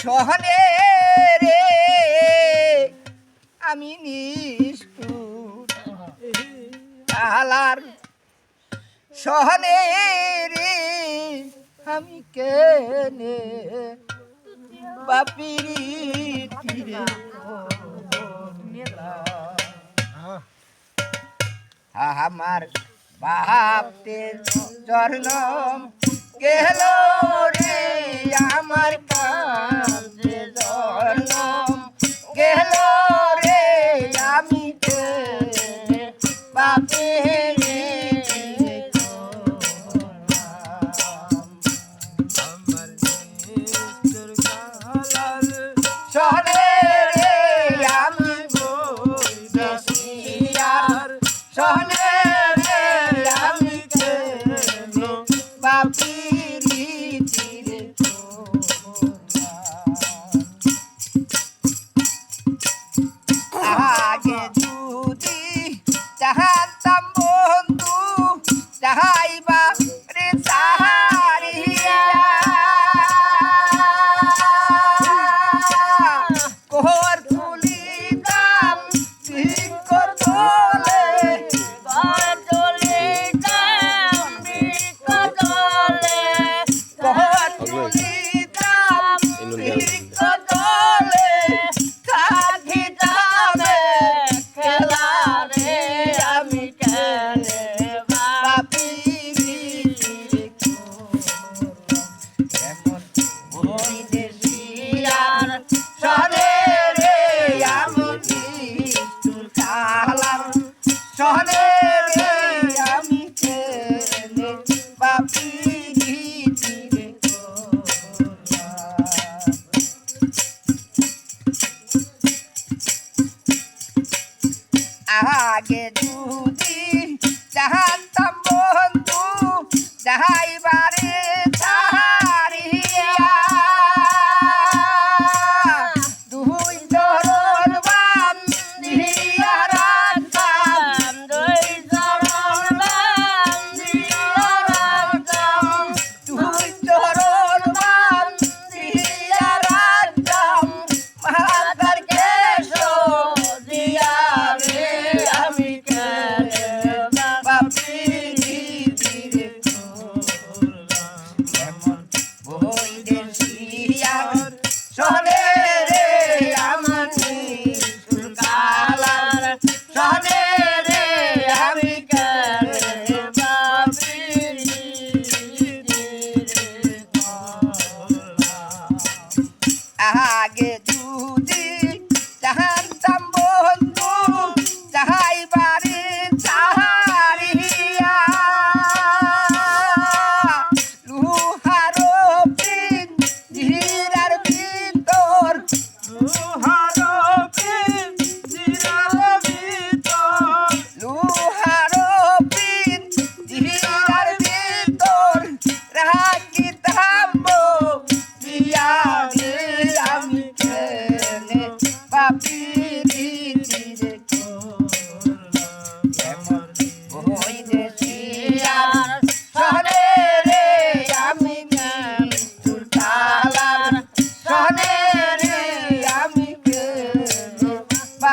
সহনে রে আমি নিষ্ঠুর। সহনে রে আমি কেনে বাপিরি আমার আমার বাপতে চরণ গেলা job. get.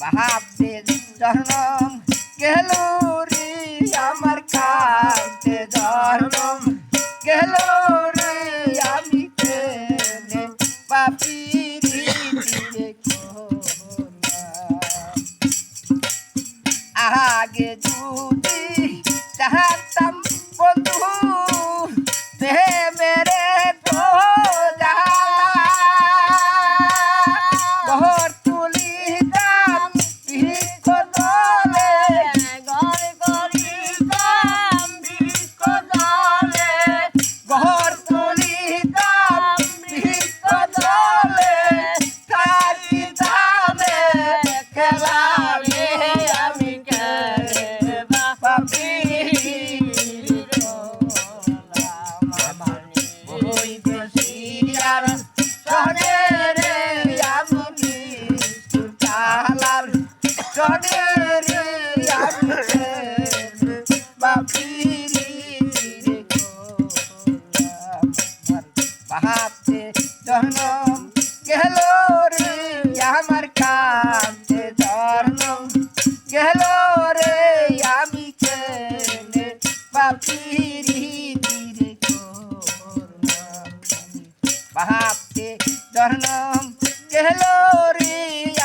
ভাবতে জনম গেলুরি আমার কাছে জনম গেলুরি আমি কেনে পাপি আগে যদি চাহাতাম বন্ধু নাম কেহলোরিয়া